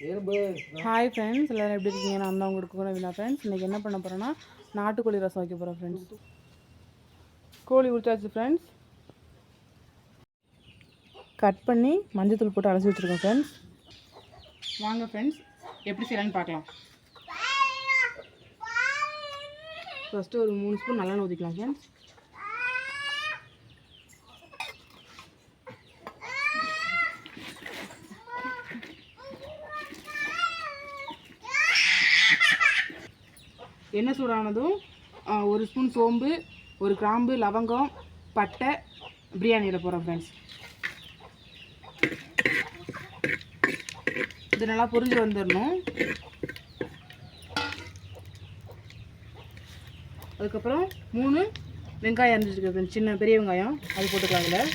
Hi friends எல்லோரும் எப்படி இருக்கீங்க? நான் தான் உங்களுக்கு கூட வினா ஃப்ரெண்ட்ஸ் இன்றைக்கி என்ன பண்ண போகிறேன்னா நாட்டுக்கோழி ரசம் வைக்க போகிறேன் ஃப்ரெண்ட்ஸ் கோழி உரிச்சாச்சு ஃப்ரெண்ட்ஸ் கட் பண்ணி மஞ்சத்தூள் போட்டு அலசி வச்சுருக்கோம் ஃப்ரெண்ட்ஸ் வாங்க ஃப்ரெண்ட்ஸ் எப்படி செய்யலான்னு பார்க்கலாம். ஃபஸ்ட்டு ஒரு மூணு ஸ்பூன் நல்லெண்ணெய் ஊற்றிக்கலாம் ஃப்ரெண்ட்ஸ் எண்ணெய் சூடானதும் ஒரு ஸ்பூன் சோம்பு ஒரு கிராம்பு லவங்கம் பட்டை பிரியாணியில் போகிறோம் ஃப்ரெண்ட்ஸ் இது நல்லா புரிஞ்சு வந்துடணும் அதுக்கப்புறம் மூணு வெங்காயம் அரிஞ்சிருக்கு ஃப்ரெண்ட்ஸ் சின்ன பெரிய வெங்காயம். அது போட்டுக்கலாம் அதில்.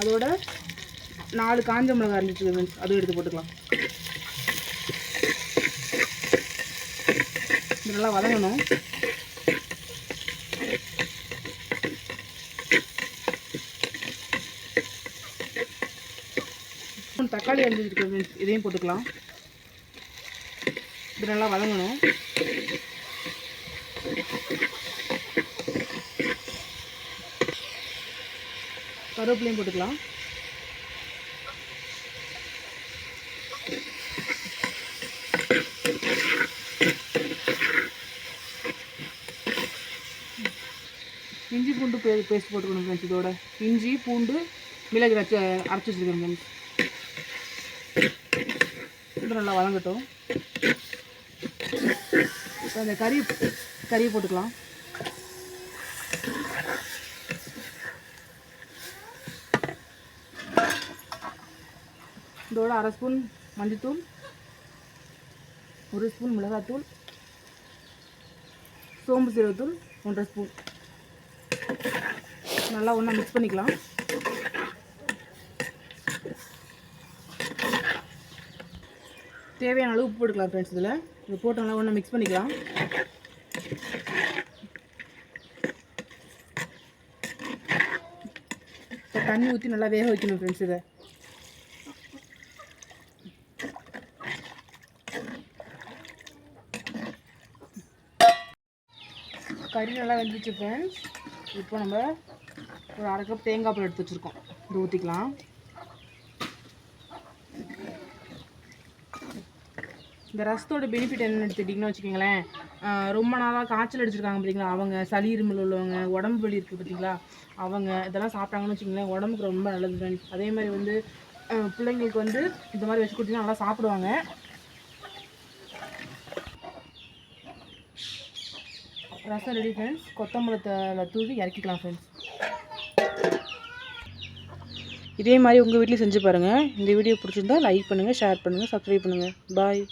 அதோட நாலு காஞ்ச மிளகாய் அரிஞ்சிருக்கு ஃப்ரெண்ட்ஸ் அதுவும் எடுத்து போட்டுக்கலாம். நல்லா வதங்கணும். தக்காளி அரிஞ்சிருக்கு இதையும் போட்டுக்கலாம். இது நல்லா வதங்கணும். கருவேப்பிலையும் போட்டுக்கலாம். இஞ்சி பூண்டு பே பேஸ்ட் போட்டுக்கணும் ஃப்ரெண்ட்ஸ் இதோட. இஞ்சி பூண்டு மிளகு அரைச்சி அரைச்சி வச்சுருக்கேன் ஃப்ரெண்ட்ஸ் இது நல்லா வதங்கட்டும். இப்போ இந்த கறி கறியை போட்டுக்கலாம். இதோட அரை ஸ்பூன் மஞ்சத்தூள் ஒரு ஸ்பூன் மிளகாத்தூள் சோம்பு சீரகத்தூள் ஒன்றரை ஸ்பூன். நல்லா ஒன்றா மிக்ஸ் பண்ணிக்கலாம். தேவையான அளவு உப்பு போட்டுக்கலாம் ஃப்ரெண்ட்ஸ் இதில். இது போட்டு நல்லா ஒன்றா மிக்ஸ் பண்ணிக்கலாம். இப்போ தண்ணி ஊற்றி நல்லா வேக வைக்கணும் ஃப்ரெண்ட்ஸ் இதை. கறி நல்லா வெந்துச்சு ஃப்ரெண்ட்ஸ் இப்போ நம்ம ஒரு அரை கப் தேங்காய் பால் எடுத்து வச்சுருக்கோம். இது ஊற்றிக்கலாம் இந்த ரசத்தோட பெனிஃபிட் என்னன்னு எடுத்துக்கிட்டிங்கன்னு வச்சுக்கோங்களேன். ரொம்ப நாளாக காய்ச்சல் அடிச்சிருக்காங்க பார்த்தீங்களா அவங்க சளி இருமல் உள்ளவங்க உடம்பு வலி இருக்குது பார்த்தீங்களா அவங்க இதெல்லாம் சாப்பிட்டாங்கன்னு வச்சுக்கோங்களேன் உடம்புக்கு ரொம்ப நல்லது ஃப்ரெண்ட்ஸ் அதே மாதிரி வந்து பிள்ளைங்களுக்கு வந்து இந்த மாதிரி வச்சு கொடுத்தீங்கன்னா நல்லா சாப்பிடுவாங்க. ரசம் ரெடி ஃப்ரெண்ட்ஸ் கொத்தமல்லி தூவி இறக்கிக்கலாம் ஃப்ரெண்ட்ஸ் இதே மாதிரி உங்கள் வீட்லேயும் செஞ்சு பாருங்கள் இந்த வீடியோ பிடிச்சிருந்தா லைக் பண்ணுங்கள் ஷேர் பண்ணுங்கள் சப்ஸ்கிரைப் பண்ணுங்கள் பாய்